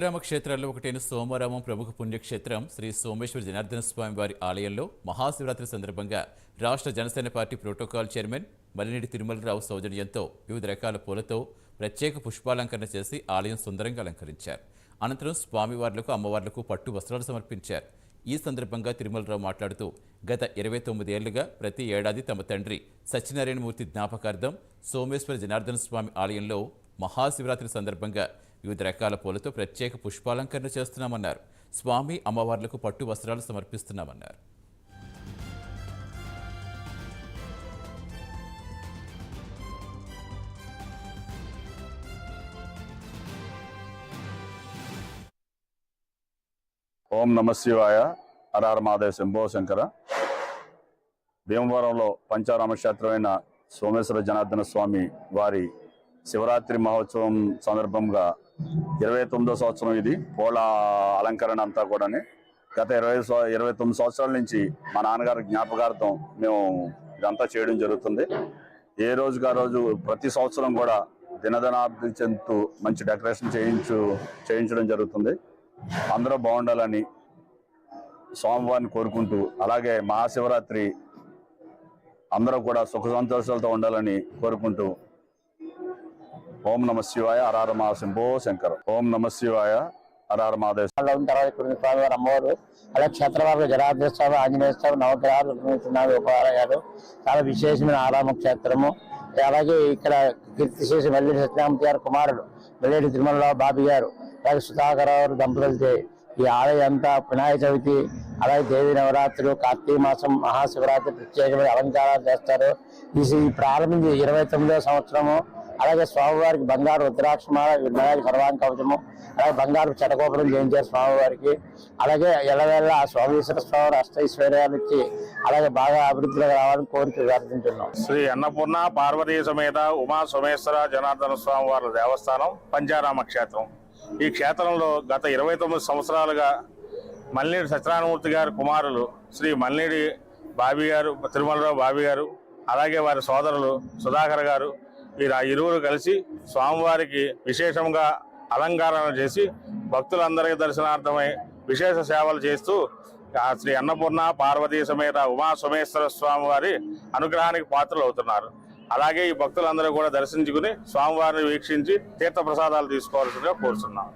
రామ క్షేత్రాల్లో ఒకటైన సోమవారం ప్రముఖ పుణ్యక్షేత్రం శ్రీ సోమేశ్వర జనార్దన స్వామి వారి ఆలయంలో మహాశివరాత్రి సందర్భంగా రాష్ట్ర Janasena party protocol chairman Malinedi Tirumalarao సౌజన్యంతో వివిధ రకాల పూలతో ప్రత్యేక పుష్పాలంకరణ చేసి ఆలయం సుందరంగా అలంకరించారు. అనంతరం స్వామివార్లకు అమ్మవార్లకు పట్టు వస్త్రాలు సమర్పించారు. ఈ సందర్భంగా తిరుమలరావు మాట్లాడుతూ గత ఇరవై తొమ్మిది ఏళ్ళుగా ప్రతి ఏడాది తమ తండ్రి సత్యనారాయణమూర్తి జ్ఞాపకార్థం సోమేశ్వర జనార్దన స్వామి ఆలయంలో మహాశివరాత్రి సందర్భంగా వివిధ రకాల పూలతో ప్రత్యేక పుష్పాలంకరణ చేస్తున్నామన్నారు. స్వామి అమ్మవార్లకు పట్టు వస్త్రాలు సమర్పిస్తున్నామన్నారు. ఓం నమ శివాయ. అరార మాదేవ శంభో శంకర. భీమవరంలో పంచారామ క్షేత్రమైన సోమేశ్వర జనార్దన స్వామి వారి శివరాత్రి మహోత్సవం సందర్భంగా ఇరవై తొమ్మిదో సంవత్సరం ఇది. పూల అలంకరణ అంతా కూడా గత ఇరవై ఇరవై తొమ్మిది సంవత్సరాల నుంచి మా నాన్నగారి జ్ఞాపకార్థం మేము ఇదంతా చేయడం జరుగుతుంది. ఏ రోజుకి ఆ రోజు ప్రతి సంవత్సరం కూడా దినదనాభివృద్ధి చెందుతూ మంచి డెకరేషన్ చేయించు చేయించడం జరుగుతుంది. అందరూ బాగుండాలని స్వామివారిని కోరుకుంటూ అలాగే మహాశివరాత్రి అందరూ కూడా సుఖ సంతోషాలతో ఉండాలని కోరుకుంటూ ఓం నమ శివాయ హరహర మహాశంభో శంకర. ఓం నమ శివాయ అరార మహాదేవ్ ఉన్న తర్వాత ఇక్కడ స్వామివారు అమ్మవారు. అలాగే క్షేత్రవారు జనార్దన స్వామి ఆంజనేయ స్వామి నవగ్రహాలు నిర్మిస్తున్నారు చాలా విశేషమైన ఆరామ క్షేత్రము. అలాగే ఇక్కడ కీర్తి చేసి మల్లేడి సత్యనామూర్తి గారు కుమారుడు మల్లేడి తిరుమలరావు బాబు గారు అలాగే సుధాకర్ గారు దంపతులతో ఈ ఆలయం అంతా వినాయక చవితి అలాగే దేవి నవరాత్రులు కార్తీక మాసం మహాశివరాత్రి ప్రత్యేకమైన అలంకారాలు చేస్తారు. ఈ ఈ ప్రారంభించి ఇరవై తొమ్మిదవ సంవత్సరము. అలాగే స్వామివారికి బంగారు రుద్రాక్షమాల వినాయక సర్వాంగ కవచము అలాగే బంగారు చటగోపురం చేయించారు స్వామివారికి. అలాగే ఎలవేళ ఆ స్వామీశ్వర స్వామి అష్టైశ్వర్యాలు ఇచ్చి అలాగే బాగా అభివృద్ధిలో రావాలని కోరిక ప్రార్థించున్నాం. శ్రీ అన్నపూర్ణ పార్వతీ సమేత ఉమా సోమేశ్వర జనార్దన స్వామి వారి దేవస్థానం పంచారామ క్షేత్రం. ఈ క్షేత్రంలో గత ఇరవై తొమ్మిది సంవత్సరాలుగా మల్లినేడి సత్యనారాయణమూర్తి గారి కుమారులు శ్రీ మల్లినేడి బాబీ గారు తిరుమలరావు బాబీ గారు అలాగే వారి సోదరులు సుధాకర్ గారు వీరు ఆ ఇరువురు కలిసి స్వామివారికి విశేషంగా అలంకరణ చేసి భక్తులందరికీ దర్శనార్థమై విశేష సేవలు చేస్తూ శ్రీ అన్నపూర్ణ పార్వతీ సమేత ఉమా సోమేశ్వర స్వామి వారి అనుగ్రహానికి పాత్రలు అవుతున్నారు. అలాగే ఈ భక్తులందరూ కూడా దర్శించుకుని స్వామివారిని వీక్షించి తీర్థ ప్రసాదాలు తీసుకోవాల్సిందిగా కోరుతున్నాం